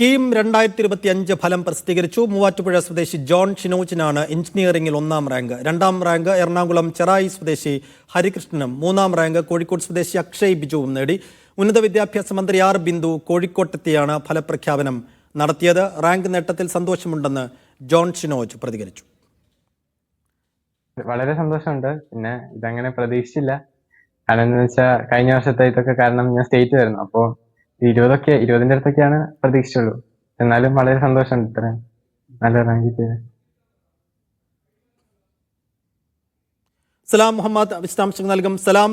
കീം രണ്ടായിരത്തി ഇരുപത്തി അഞ്ച് ഫലം പ്രസിദ്ധീകരിച്ചു. മൂവാറ്റുപുഴ സ്വദേശി ജോൺ ഷിനോജിനാണ് എഞ്ചിനീയറിംഗിൽ ഒന്നാം റാങ്ക്. രണ്ടാം റാങ്ക് എറണാകുളം ചെറായി സ്വദേശി ഹരികൃഷ്ണനും മൂന്നാം റാങ്ക് കോഴിക്കോട് സ്വദേശി അക്ഷയ് ബിജുവും നേടി. ഉന്നത വിദ്യാഭ്യാസ മന്ത്രി ആർ ബിന്ദു കോഴിക്കോട്ടെത്തിയാണ് ഫലപ്രഖ്യാപനം നടത്തിയത്. റാങ്ക് നേട്ടത്തിൽ സന്തോഷമുണ്ടെന്ന് ജോൺ ഷിനോജ് പ്രതികരിച്ചു. വളരെ സന്തോഷമുണ്ട്. പിന്നെ ഇതങ്ങനെ പ്രതീക്ഷിച്ചില്ല. കാരണം എന്ന് വെച്ചാൽ കഴിഞ്ഞ വർഷത്തെ ഇതൊക്കെ കാരണം ഞാൻ സ്റ്റേറ്റ് വരുന്നു. അപ്പോ ഇരുപതൊക്കെ ഇരുപതിന്റെ അടുത്തൊക്കെയാണ് പ്രതീക്ഷിച്ചുള്ളൂ. എന്നാലും വളരെ സന്തോഷമുണ്ട് ഇത്രയും. നല്ല റാങ്ക് ചെയ്ത് സലാം മുഹമ്മദ് വിശദാംശങ്ങൾ നൽകും. സലാം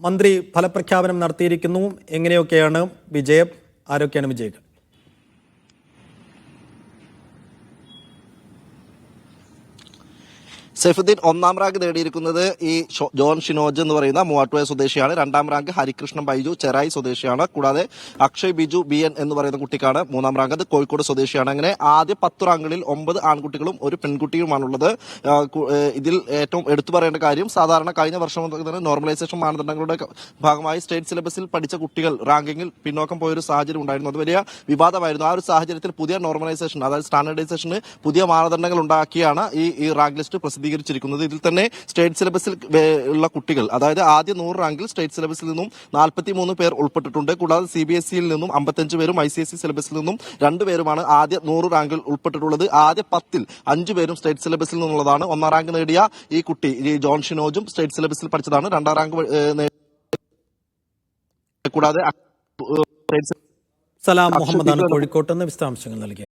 മന്ത്രി ഫലപ്രഖ്യാപനം നടത്തിയിരിക്കുന്നു. എങ്ങനെയൊക്കെയാണ് വിജയം? ആരൊക്കെയാണ് വിജയികൾ? സൈഫുദ്ദീൻ ഒന്നാം റാങ്ക് നേടിയിരിക്കുന്നത് ഈ ജോൺ ഷിനോജ് എന്ന് പറയുന്ന മൂവാട്ടുപുഴ സ്വദേശിയാണ്. രണ്ടാം റാങ്ക് ഹരികൃഷ്ണൻ ബൈജു ചെറായി സ്വദേശിയാണ്. കൂടാതെ അക്ഷയ് ബിജു ബി എൻ എന്ന് പറയുന്ന കുട്ടിക്കാണ് മൂന്നാം റാങ്ക്. അത് കോഴിക്കോട് സ്വദേശിയാണ്. അങ്ങനെ ആദ്യ പത്ത് റാങ്കുകളിൽ ഒമ്പത് ആൺകുട്ടികളും ഒരു പെൺകുട്ടിയുമാണുള്ളത്. ഇതിൽ ഏറ്റവും എടുത്തു പറയേണ്ട കാര്യം സാധാരണ കഴിഞ്ഞ വർഷം തന്നെ നോർമലൈസേഷൻ മാനദണ്ഡങ്ങളുടെ ഭാഗമായി സ്റ്റേറ്റ് സിലബസിൽ പഠിച്ച കുട്ടികൾ റാങ്കിങ്ങിൽ പിന്നോക്കം പോയൊരു സാഹചര്യം ഉണ്ടായിരുന്നു. അത് വലിയ വിവാദമായിരുന്നു. ആ ഒരു സാഹചര്യത്തിൽ പുതിയ നോർമലൈസേഷൻ അതായത് സ്റ്റാൻഡേർഡൈസേഷന് പുതിയ മാനദണ്ഡങ്ങൾ ഉണ്ടാക്കിയാണ് ഈ റാങ്ക് ലിസ്റ്റ് പ്രസിദ്ധീകരിച്ചിരിക്കുന്നത് ഇതിൽ തന്നെ സ്റ്റേറ്റ് സിലബസിൽ ഉള്ള കുട്ടികൾ അതായത് ആദ്യ നൂറ് റാങ്കിൽ സ്റ്റേറ്റ് സിലബസിൽ നിന്നും നാൽപ്പത്തി മൂന്ന് പേർ ഉൾപ്പെട്ടിട്ടുണ്ട്. കൂടാതെ സി ബി എസ് സിയിൽ നിന്നും അമ്പത്തഞ്ച് പേരും ഐ സി എസ് സി സിലബസിൽ നിന്നും രണ്ടുപേരുമാണ് ആദ്യ നൂറ് റാങ്കിൽ ഉൾപ്പെട്ടിട്ടുള്ളത്. ആദ്യ പത്തിൽ അഞ്ചു പേരും സ്റ്റേറ്റ് സിലബസിൽ നിന്നുള്ളതാണ്. ഒന്നാം റാങ്ക് നേടിയ ഈ കുട്ടി ഈ ജോൺ ഷിനോജും സ്റ്റേറ്റ് സിലബസിൽ പഠിച്ചതാണ്. രണ്ടാം റാങ്ക് കൂടാതെ സലാം മുഹമ്മദാണ് കോഴിക്കോട്ട് നിന്ന് വിശദാംശങ്ങൾ നൽകിയത്